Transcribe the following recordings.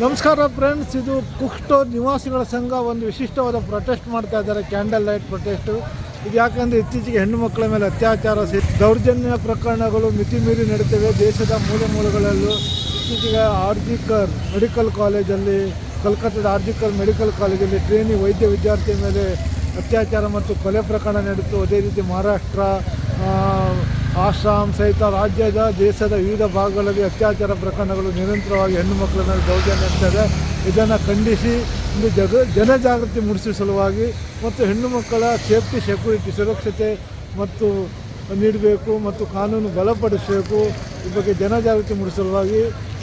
ನಮಸ್ಕಾರ ಫ್ರೆಂಡ್ಸ್ ಇದು ಕುಕ್ಟೋ ನಿವಾಸಿಗಳ ಸಂಘ ಒಂದು ವಿಶಿಷ್ಟವಾದ ಪ್ರೊಟೆಸ್ಟ್ ಮಾಡ್ತಾ ಇದ್ದಾರೆ ಕ್ಯಾಂಡಲ್ ಲೈಟ್ ಪ್ರೊಟೆಸ್ಟು ಇದು ಯಾಕಂದರೆ ಇತ್ತೀಚೆಗೆ ಹೆಣ್ಣು ಮಕ್ಕಳ ಮೇಲೆ ಅತ್ಯಾಚಾರ ಸಿ ದೌರ್ಜನ್ಯ ಪ್ರಕರಣಗಳು ಮಿತಿ ಮೀರಿ ನಡೀತವೆ ದೇಶದ ಮೂಲೆ ಮೂಲೆಗಳಲ್ಲೂ ಇತ್ತೀಚೆಗೆ ಆರ್ಜಿಕರ್ ಮೆಡಿಕಲ್ ಕಾಲೇಜಲ್ಲಿ ಕಲ್ಕತ್ತಾದ ಆರ್ಜಿಕರ್ ಮೆಡಿಕಲ್ ಕಾಲೇಜಲ್ಲಿ ಟ್ರೇನಿ ವೈದ್ಯ ವಿದ್ಯಾರ್ಥಿ ಮೇಲೆ ಅತ್ಯಾಚಾರ ಮತ್ತು ಕೊಲೆ ಪ್ರಕರಣ ನಡೆಯಿತು ಅದೇ ರೀತಿ ಮಹಾರಾಷ್ಟ್ರ ಆ, ಆಸಾಂ ಸಹಿತ ರಾಜ್ಯದ ದೇಶದ ವಿವಿಧ ಭಾಗಗಳಲ್ಲಿ ಅತ್ಯಾಚಾರ ಪ್ರಕರಣಗಳು ನಿರಂತರವಾಗಿ ಹೆಣ್ಣು ಮಕ್ಕಳ ಮೇಲೆ ದೌರ್ಜನ್ಯ ನಡೆಸ್ತದೆ. ಇದನ್ನು ಖಂಡಿಸಿ ಒಂದು ಜಗ ಜನಜಾಗೃತಿ ಮೂಡಿಸುವ ಸಲುವಾಗಿ ಮತ್ತು ಹೆಣ್ಣು ಮಕ್ಕಳ ಸೇಫ್ಟಿ ಸೆಕ್ಯೂರಿಟಿ ಸುರಕ್ಷತೆ ಮತ್ತು ನೀಡಬೇಕು ಮತ್ತು ಕಾನೂನು ಬಲಪಡಿಸಬೇಕು. ಈ ಬಗ್ಗೆ ಜನಜಾಗೃತಿ ಮೂಡಿಸುವ ಸಲುವಾಗಿ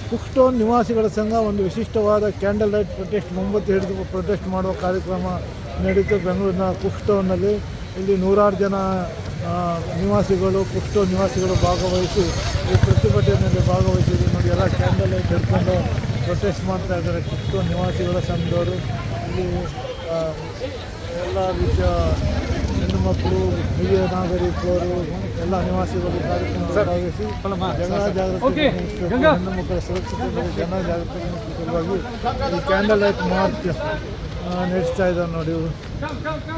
ಕುಕ್ಸ್ಟೋನ್ ನಿವಾಸಿಗಳ ಸಂಘ ಒಂದು ವಿಶಿಷ್ಟವಾದ ಕ್ಯಾಂಡಲ್ ಲೈಟ್ ಪ್ರೊಟೆಸ್ಟ್ ಮೊಂಬತ್ತು ಹಿಡಿದು ಪ್ರೊಟೆಸ್ಟ್ ಮಾಡುವ ಕಾರ್ಯಕ್ರಮ ನಡೀತು ಬೆಂಗಳೂರಿನ ಕುಕ್ಸ್ಟೋನ್ನಲ್ಲಿ ಇಲ್ಲಿ ನೂರಾರು ಜನ ನಿವಾಸಿಗಳು ಕುಕ್ಸ್ಟೋನ್ ನಿವಾಸಿಗಳು ಭಾಗವಹಿಸಿ ಈ ಪ್ರತಿಭಟನೆಯಲ್ಲಿ ಭಾಗವಹಿಸಿದ್ರು. ನೋಡಿ, ಎಲ್ಲ ಕ್ಯಾಂಡಲ್ ಲೈಟ್ ಹಿಡ್ಕೊಂಡು ಪ್ರೊಟೆಸ್ಟ್ ಮಾಡ್ತಾ ಇದ್ದಾರೆ ಕುಕ್ಸ್ಟೋನ್ ನಿವಾಸಿಗಳ ಸಂಘದವರು. ಇಲ್ಲಿ ಎಲ್ಲ ರೀತಿಯ ಹೆಣ್ಣು ಮಕ್ಕಳು, ಹಿರಿಯ ನಾಗರಿಕರು ಎಲ್ಲ ನಿವಾಸಿಗಳು ಭಾಗವಹಿಸಿ ಜನ ಜಾಗೃತಿ. ಹೆಣ್ಣು ಮಕ್ಕಳ ಸುರಕ್ಷತೆ ಜನ ಜಾಗೃತಿ ಸಲುವಾಗಿ ಈ ಕ್ಯಾಂಡಲ್ ಲೈಟ್ ಮಾರ್ಚ್ ನಡೆಸ್ತಾ ಇದ್ದಾರೆ ನೋಡಿ. ಇವರು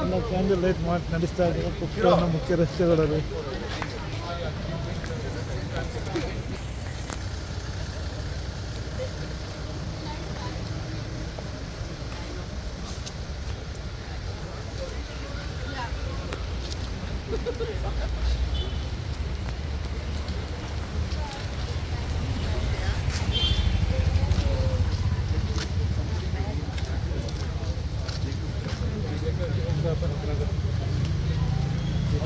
ಎಲ್ಲ ಕ್ಯಾಂಡಲ್ ಲೈಟ್ ಮಾರ್ಚ್ ನಡೆಸ್ತಾ ಇದ್ದಾರೆ ಪುಟ್ಟ ಮುಖ್ಯ ರಸ್ತೆಗಳಲ್ಲಿ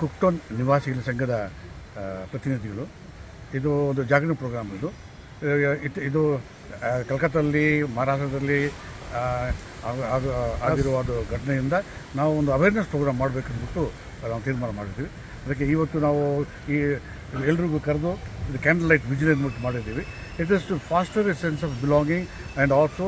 ಕುಕ್ಟೋನ್ ನಿವಾಸಿಗಳ ಸಂಘದ ಪ್ರತಿನಿಧಿಗಳು. ಇದು ಒಂದು ಜಾಗೃತಿ ಪ್ರೋಗ್ರಾಮ್ ಇದು. ಇದು- ಕಲ್ಕತ್ತಲ್ಲಿ ಮಹಾರಾಷ್ಟ್ರದಲ್ಲಿ ಆಗಿರುವ ಒಂದು ಘಟನೆಯಿಂದ ನಾವು ಒಂದು ಅವೇರ್ನೆಸ್ ಪ್ರೋಗ್ರಾಮ್ ಮಾಡಬೇಕಂದ್ಬಿಟ್ಟು ನಾವು ತೀರ್ಮಾನ ಮಾಡಿದ್ದೀವಿ. ಅದಕ್ಕೆ ಇವತ್ತು ನಾವು ಈ, ಎಲ್ರಿಗೂ ಕರೆದು ಇದು ಕ್ಯಾಂಡಲ್ ಲೈಟ್ ವಿಜಿಲ್ ಅಂದ್ಬಿಟ್ಟು ಮಾಡಿದ್ದೀವಿ it is to foster a sense of belonging and also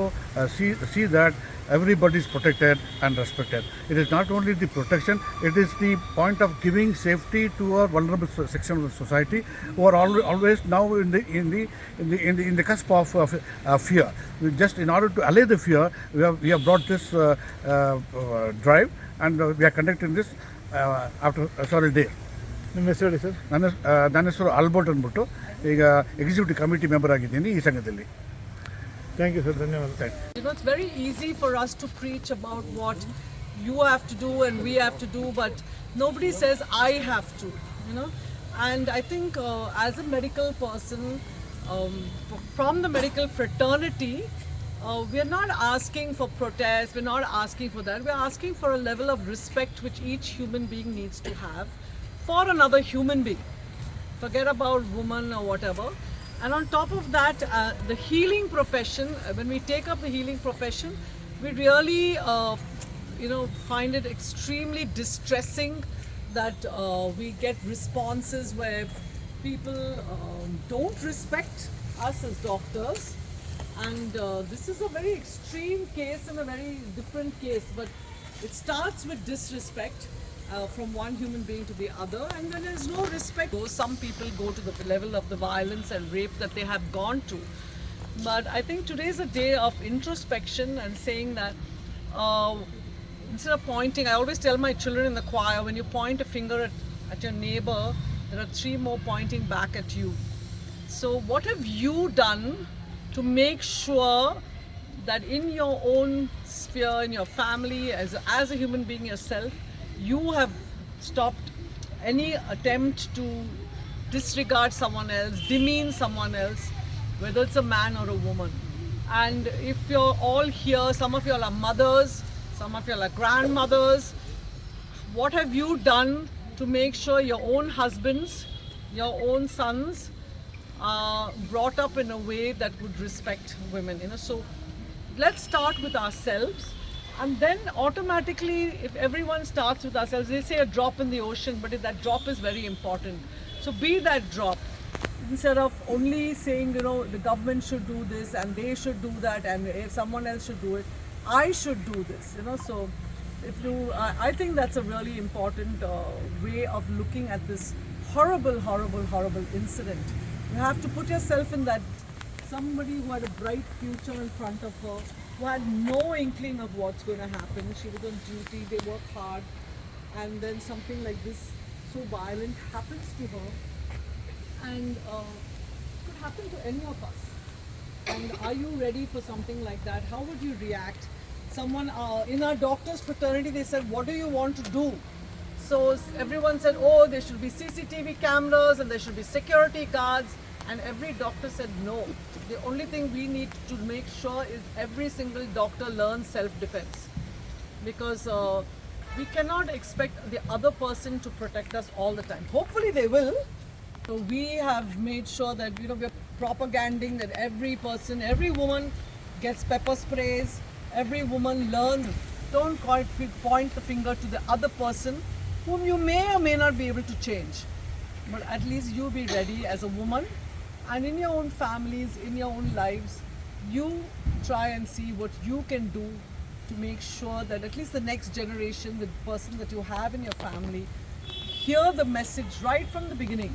see see that everybody is protected and respected. It is not only the protection, it is the point of giving safety to a vulnerable so- section of the society who are al- always now in the in the in the in the, in the cusp of uh, f- uh, fear. We Just in order to allay the fear, we have we have brought this uh, uh, uh, drive and uh, we are conducting this uh, after uh, sorry there. ನಿಮ್ಮ ಹೆಸರು ಹೇಳಿ sir ನನ್ನ ಹೆಸ್- ಆ, ನನ್ನ ಹೆಸರು Albert ಅಂದ್ಬಿಟ್ಟು ಈಗ executive committee member ಆಗಿದ್ದೀನಿ ಈ ಸಂಘದಲ್ಲಿ ಥ್ಯಾಂಕ್ ಯು ಸರ್ ಧನ್ಯವಾದ thank You know, it's very easy for us to preach about what you have to do and we have to do, but nobody says I have to, you know. And I think uh, as a medical person, um, f- from the medical fraternity, uh, we're not asking for protest, we're not asking for that, we're asking for a level of respect which each human being needs to have for another human being forget about woman or whatever. And on top of that, uh, the healing profession, uh, when we take up the healing profession, we really, uh, you know, find it extremely distressing that uh, we get responses where people um, don't respect us as doctors. And uh, this is a very extreme case and a very different case, but it starts with disrespect uh, from one human being to the other, and then there's no respect. So Some people go to the level of the violence and rape that they have gone to. But I think today is a day of introspection and saying that uh, instead of pointing, I always tell my children in the choir when you point a finger at, at your neighbor, there are three more pointing back at you. So, what have you done to make sure that in your own sphere, in your family, as, as a human being yourself, you have stopped any attempt to disregard someone else, demean someone else, whether it's a man or a woman. And if you're all here, some of you are mothers, some of you are grandmothers, what have you done to make sure your own husbands, your own sons are brought up in a way that would respect women? You know, so let's start with ourselves and then automatically if everyone starts with ourselves they say a drop in the ocean but if that drop is very important. So be that drop. Instead of only saying you know the government should do this and they should do that and if someone else should do it i should do this you know. So if you i, I think that's a really important uh, way of looking at this horrible horrible horrible incident. You have to put yourself in that somebody who had a bright future in front of her, who had no inkling of what's going to happen. She was on duty, they work hard, and then something like this so violent happens to her. And uh, it could happen to any of us. And are you ready for something like that? How would you react? Someone uh, in our doctors' fraternity, they said, What do you want to do? So everyone said, Oh, there should be CCTV cameras and there should be security guards. And every doctor said, No. The only thing we need to make sure is every single doctor learns self defense. Because uh, we cannot expect the other person to protect us all the time. Hopefully, they will. So we have made sure that you know we're propaganding that every person, every woman gets pepper sprays. Every woman learns. Don't point the finger to the other person, whom you may or may not be able to change. But at least you be ready as a woman, and in your own families, in your own lives, you try and see what you can do to make sure that at least the next generation, the person that you have in your family, hear the message right from the beginning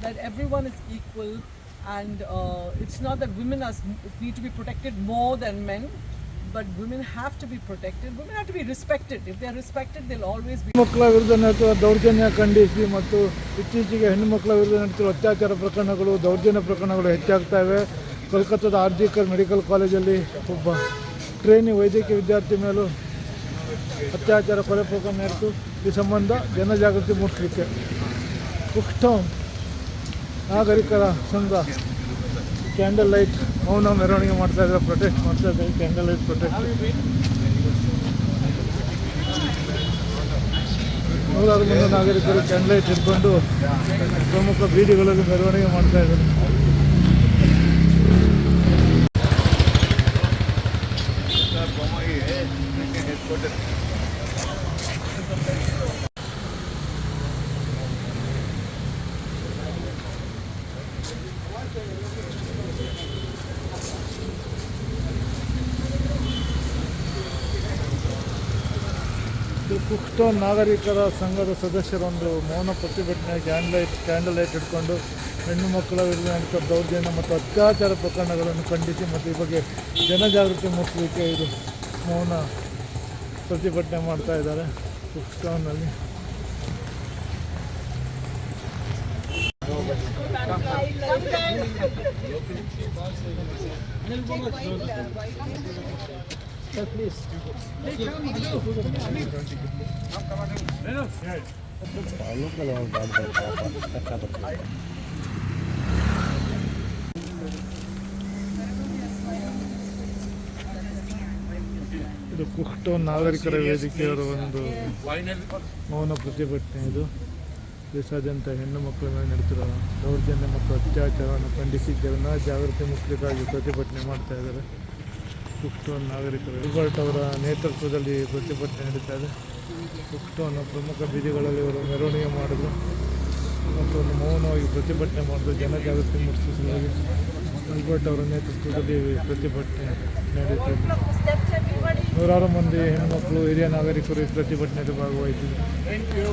that everyone is equal and uh, it's not that women are, need to be protected more than men but women have to be protected. Women have to be respected. If they are respected, they'll always be ಮಕ್ಕಳ ವಿರುದ್ಧ ನಡೆಯುವ ದೌರ್ಜನ್ಯ ಖಂಡಿಸಿ ಮತ್ತು ಇತ್ತೀಚೆಗೆ ಹೆಣ್ಣು ಮಕ್ಕಳ ವಿರುದ್ಧ ನಡೆಯುತ್ತಿರುವ ಅತ್ಯಾಚಾರ ಪ್ರಕರಣಗಳು, ದೌರ್ಜನ್ಯ ಪ್ರಕರಣಗಳು ಹೆಚ್ಚಾಗ್ತಾ ಇವೆ. ಕೋಲ್ಕತ್ತಾದ ಆರ್ಜಿಕರ್ ಮೆಡಿಕಲ್ ಕಾಲೇಜಲ್ಲಿ ಒಬ್ಬ ಟ್ರೇನಿ ವೈದ್ಯಕೀಯ ವಿದ್ಯಾರ್ಥಿ ಮೇಲೂ ಅತ್ಯಾಚಾರ ಕೊಲೆ ಪ್ರಕರಣ ನಡೆಯಿತು. ಈ ಸಂಬಂಧ ಜನಜಾಗೃತಿ ಮೂಡಿಸಲಿಕ್ಕೆ ಕುಕ್ಟೌನ್ ನಾಗರಿಕರ ಸಂಘ, ಕ್ಯಾಂಡಲ್ ಲೈಟ್ ಮೌನ ಮೆರವಣಿಗೆ ಮಾಡ್ತಾ ಇದ್ದಾರೆ ಪ್ರೊಟೆಸ್ಟ್ ಮಾಡ್ತಾ ಇದ್ದಾರೆ ಕ್ಯಾಂಡಲ್ ಲೈಟ್ ಪ್ರೊಟೆಸ್ಟ್ ನೂರಾರು ಮಂದಿ ನಾಗರಿಕರು ಕ್ಯಾಂಡ್ಲೈಟ್ ಇಟ್ಕೊಂಡು ಪ್ರಮುಖ ಬೀದಿಗಳಲ್ಲಿ ಮೆರವಣಿಗೆ ಮಾಡ್ತಾ ಇದ್ದಾರೆ. ಇದು ಕುಕ್ಟೋನ್ ನಾಗರಿಕರ ಸಂಘದ ಸದಸ್ಯರೊಂದು ಮೌನ ಪ್ರತಿಭಟನೆ ಕ್ಯಾಂಡ್ಲೈಟ್ ಕ್ಯಾಂಡಲ್ ಲೈಟ್ ಇಟ್ಕೊಂಡು ಹೆಣ್ಣು ಮಕ್ಕಳ ವಿರುದ್ಧ ದೌರ್ಜನ್ಯ ಮತ್ತು ಅತ್ಯಾಚಾರ ಪ್ರಕರಣಗಳನ್ನು ಖಂಡಿಸಿ ಮತ್ತು ಈ ಬಗ್ಗೆ ಜನಜಾಗೃತಿ ಮೂಡಿಸಲಿಕ್ಕೆ ಇದು ಮೌನ ಪ್ರತಿಭಟನೆ ಮಾಡ್ತಾ ಇದ್ದಾರೆ ಕುಕ್ಟೋನಲ್ಲಿ ಇದು ಕುಕ್ಟೋನ್ ನಾಗರಿಕರ ವೇದಿಕೆಯವರ ಒಂದು ಮೌನ ಪ್ರತಿಭಟನೆ ಇದು. ದೇಶಾದ್ಯಂತ ಹೆಣ್ಣು ಮಕ್ಕಳ ಮೇಲೆ ನಡೆತಿರೋ ದೌರ್ಜನ್ಯ ಮತ್ತು ಅತ್ಯಾಚಾರವನ್ನು ಖಂಡಿಸಿ ಜನ ಜಾಗೃತಿ ಮೂಡಿಸಲಿಕ್ಕಾಗಿ ಪ್ರತಿಭಟನೆ ಮಾಡ್ತಾ ಇದ್ದಾರೆ. ಕುಕ್ಟೋನ್ ನಾಗರಿಕರು. ರಿಬರ್ಟ್ ಅವರ ನೇತೃತ್ವದಲ್ಲಿ ಪ್ರತಿಭಟನೆ ನಡೀತಾ ಇದೆ. ಕುಕ್ಟೋನ್ ಪ್ರಮುಖ ಬೀದಿಗಳಲ್ಲಿ ಅವರು ಮೆರವಣಿಗೆ ಮಾಡಿದ್ರು. ಮತ್ತು ಒಂದು ಮೌನವಾಗಿ ಪ್ರತಿಭಟನೆ ಮಾಡಿದ್ರು. ಜನಜಾಗೃತಿ ಮೂಡಿಸಲಿಕ್ಕೆ ಅಲ್ಬರ್ಟ್ ಅವರ ನೇತೃತ್ವದಲ್ಲಿ ಪ್ರತಿಭಟನೆ ನಡೀತಿದೆ ನೂರಾರು ಮಂದಿ ಹೆಣ್ಮಕ್ಳು ಹಿರಿಯ ನಾಗರಿಕರು ಈ ಪ್ರತಿಭಟನೆಯಲ್ಲಿ ಭಾಗವಹಿಸಿದರು